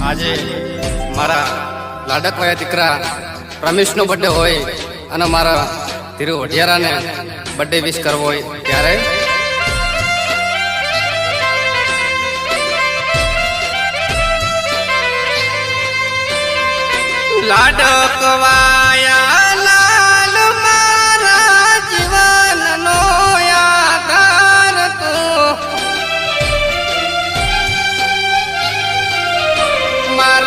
આજે મારા લાડકવાયા દીકરા રમેશનો બર્થડે હોય અને મારા ધીરુ વઢિયારાને બર્થડે વિશ કરવો હોય ત્યારે લાડકવાયા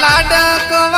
મારા લાડકવા